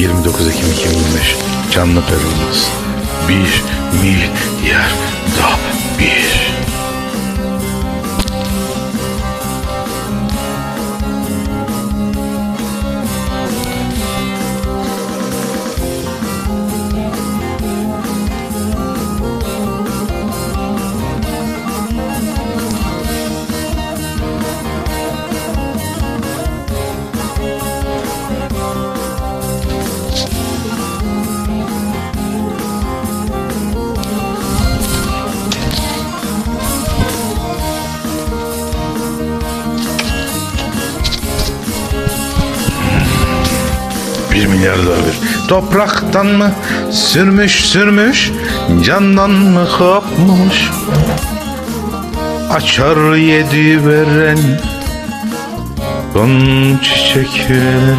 29 Ekim 2025 canlı performans. 1 milyar da bir. Bir milyar bir. Topraktan mı sürmüş sürmüş, candan mı kopmuş? Açar yedi veren Kon çiçekleri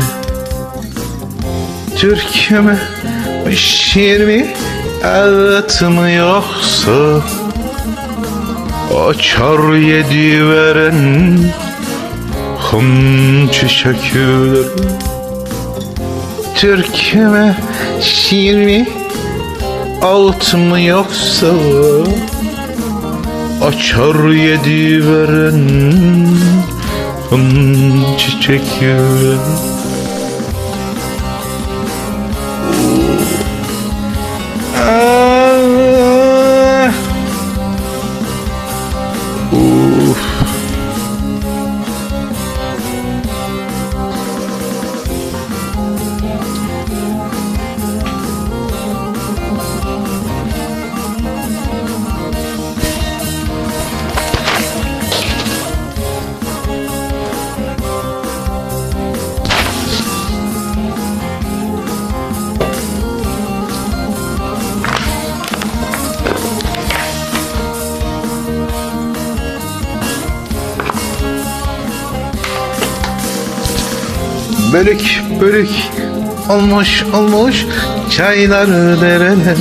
Türk mü, şiir mi, ağıt mı yoksa Açar yedi veren Kon çiçekleri Türk mü, şiir mi, alt mı yoksa Açar yedi veren hım Bölük bölük olmuş olmuş çaylar dereler.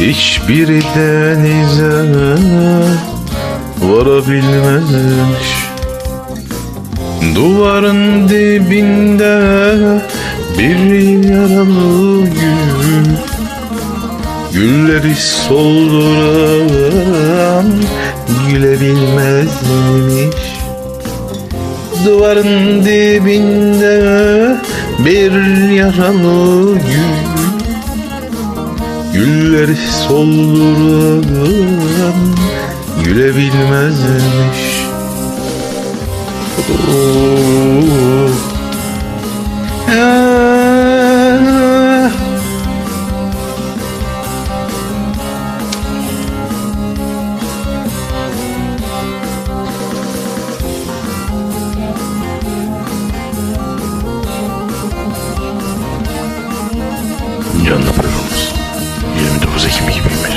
Hiçbiri denize varabilmemiş. Duvarın dibinde bir yaralı gül. Gülleri solduran gülebilmezmiş Duvarın dibinde bir yaralı gül Gülleri solduran gülebilmezmiş Oh. Canlı performans 29 Ekim 2021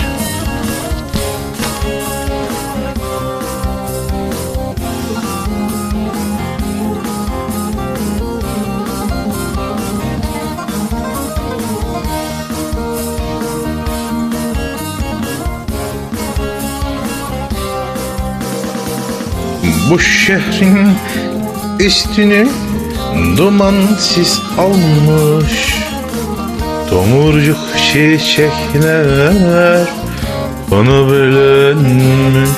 Bu şehrin üstünü duman sis almış Tomurcuk çiçekler bana bölünmüş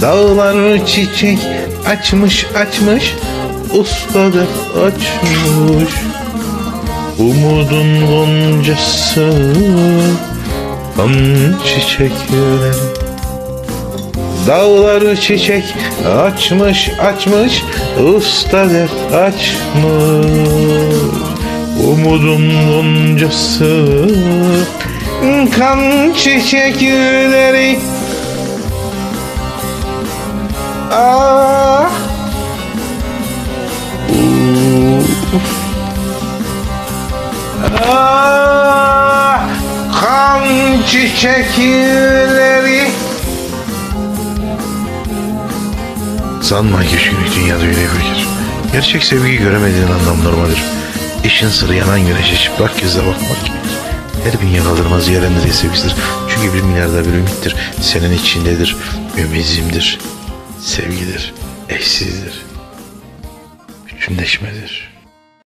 Dağlar çiçek açmış açmış Ustadır açmış. Umudun goncası Kan çiçekler. Dağlar çiçek açmış açmış Usta dert açmış Umudun goncası Kan çiçekleri Ah Ah Kan çiçekleri Sanma ki günlük dünyada öyle görür. Gerçek sevgiyi göremediğin anlam normaldir. İşin sırrı yanan güneşe çıplak gözle bakmak. Her bin yakalarmaz yerlendir sevgisidir. Çünkü bir milyarda bir ümittir. Senin içindedir. Ümizimdir. Sevgidir. Eşsizdir. Bütünleşmedir.